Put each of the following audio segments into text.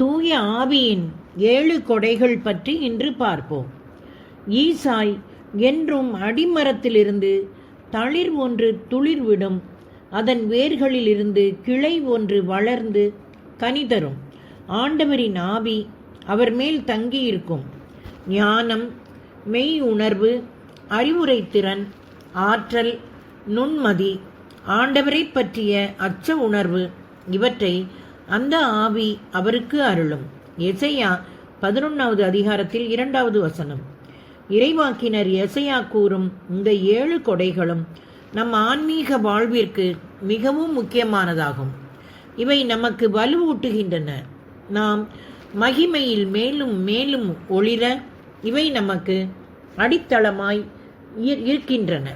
தூய ஆவியின் ஏழு கொடைகள் பற்றி இன்று பார்ப்போம். ஈசாய் என்றும் அடிமரத்திலிருந்து தளிர் ஒன்று துளிர்விடும் அதன் வேர்களிலிருந்து கிளை ஒன்று வளர்ந்து கனி தரும். ஆண்டவரின் ஆவி அவர் மேல் தங்கியிருக்கும். ஞானம் மெய் உணர்வு அறிவுரை திறன் ஆற்றல் நுண்மதி ஆண்டவரை பற்றிய அச்ச உணர்வு இவற்றை அந்த ஆவி அவருக்கு அருளும். எசையா பதினொன்றாவது அதிகாரத்தில் இரண்டாவது வசனம். இறைவாக்கினர் எசையா கூறும் இந்த ஏழு கொடைகளும் நம் ஆன்மீக வாழ்விற்கு மிகவும் முக்கியமானதாகும். இவை நமக்கு வலுவூட்டுகின்றன. நாம் மகிமையில் மேலும் மேலும் ஒளிர இவை நமக்கு அடித்தளமாய் இரு- இருக்கின்றன.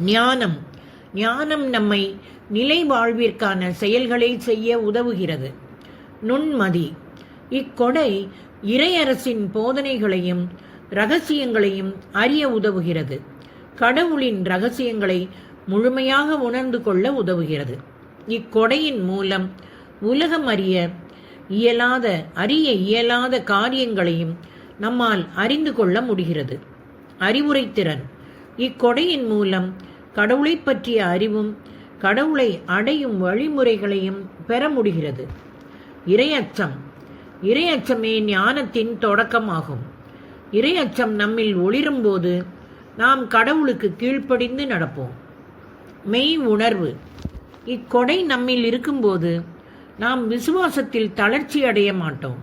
ஞானம் ஞானம் நம்மை நிலை வாழ்விற்கான செயல்களை செய்ய உதவுகிறது. நுண்மதி. இக்கொடை இறையரசின் போதனைகளையும் ரகசியங்களையும் அறிய உதவுகிறது. கடவுளின் ரகசியங்களை முழுமையாக உணர்ந்து கொள்ள உதவுகிறது. இக்கொடையின் மூலம் உலகம் அறிய இயலாத அறிய இயலாத காரியங்களையும் நம்மால் அறிந்து கொள்ள முடிகிறது. அறிவுரைத்திறன். இக்கொடையின் மூலம் கடவுளைப் பற்றிய அறிவும் கடவுளை அடையும் வழிமுறைகளையும் பெற முடிகிறது. இரையச்சம். இரையச்சமே ஞானத்தின் தொடக்கமாகும். இரையச்சம் நம்மில் ஒளிரும்போது நாம் கடவுளுக்கு கீழ்ப்படிந்து நடப்போம். மெய் உணர்வு. இக்கொடை நம்மில் இருக்கும்போது நாம் விசுவாசத்தில் தளர்ச்சி அடைய மாட்டோம்.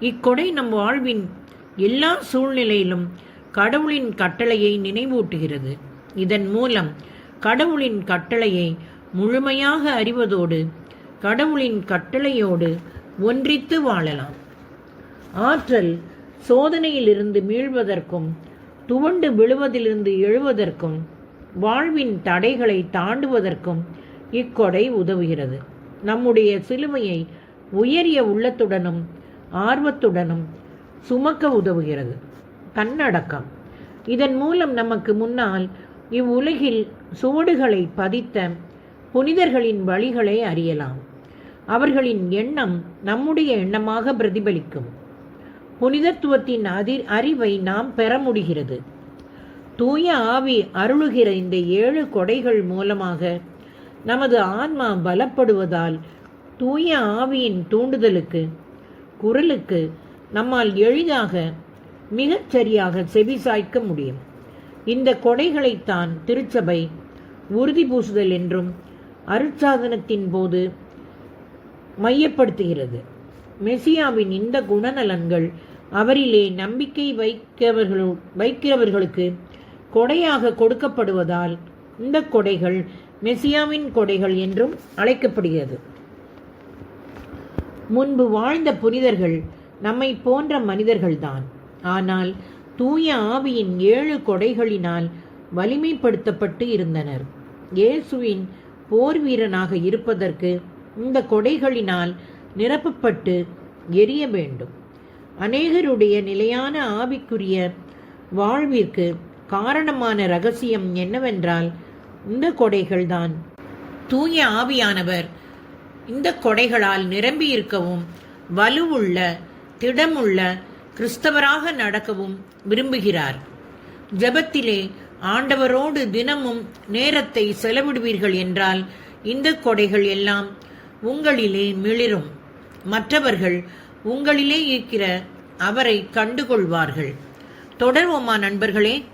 இக்கொடை நம் வாழ்வின் எல்லா சூழ்நிலையிலும் கடவுளின் கட்டளையை நினைவூட்டுகிறது. இதன் மூலம் கடவுளின் கட்டளையை முழுமையாக அறிவதோடு கடவுளின் கட்டளையோடு ஒன்றித்து வாழலாம். ஆற்றல் சோதனையிலிருந்து மீள்வதற்கும் துவண்டு விழுவதிலிருந்து எழுவதற்கும் வாழ்வின் தடைகளை தாண்டுவதற்கும் இக்கொடை உதவுகிறது. நம்முடைய சிலுவையை உயரிய உள்ளத்துடனும் ஆர்வத்துடனும் சுமக்க உதவுகிறது. தன்னடக்கம். இதன் மூலம் நமக்கு முன்னால் இவ்வுலகில் சுவடுகளை பதித்த புனிதர்களின் வழிகளை அறியலாம். அவர்களின் எண்ணம் நம்முடைய எண்ணமாக பிரதிபலிக்கும். புனிதத்துவத்தின் அதிர் அறிவை நாம் பெற முடிகிறது. தூய ஆவி அருளுகிற இந்த ஏழு கொடைகள் மூலமாக நமது ஆன்மா பலப்படுவதால் தூய ஆவியின் தூண்டுதலுக்கு குரலுக்கு நம்மால் எளிதாக மிகச் சரியாக செவிசாய்க்க முடியும். இந்த கொடைகளைத்தான் திருச்சபை உறுதி பூசுதல் என்றும் அருட்சாதனத்தின் போது மையப்படுத்துகிறது. மெசியாவின் இந்த குணநலன்கள் அவரிலே நம்பிக்கை வைக்கிறவர்களு வைக்கிறவர்களுக்கு கொடையாக கொடுக்கப்படுவதால் இந்த கொடைகள் மெசியாவின் கொடைகள் என்றும் அழைக்கப்படுகிறது. முன்பு வாழ்ந்த புனிதர்கள் நம்மை போன்ற மனிதர்கள்தான். ஆனால் தூய ஆவியின் ஏழு கொடைகளினால் வலிமைப்படுத்தப்பட்டு இருந்தனர். இயேசுவின் போர் வீரனாக இருப்பதற்கு இந்த கொடைகளினால் நிரப்பப்பட்டு எரிய வேண்டும். அநேகருடைய நிலையான ஆவிக்குரிய வாழ்விற்கு காரணமான ரகசியம் என்னவென்றால் இந்த கொடைகள்தான். தூய ஆவியானவர் இந்த கொடைகளால் நிரம்பியிருக்கவும் வலுவுள்ள திடமுள்ள கிறிஸ்தவராக நடக்கவும் விரும்புகிறார். ஜெபத்திலே ஆண்டவரோடு தினமும் நேரத்தை செலவிடுவீர்கள் என்றால் இந்த கொடைகள் எல்லாம் உங்களிலே மிளிரும். மற்றவர்கள் உங்களிலே இருக்கிற அவரை கண்டுகொள்வார்கள். தொடர்வோமா நண்பர்களே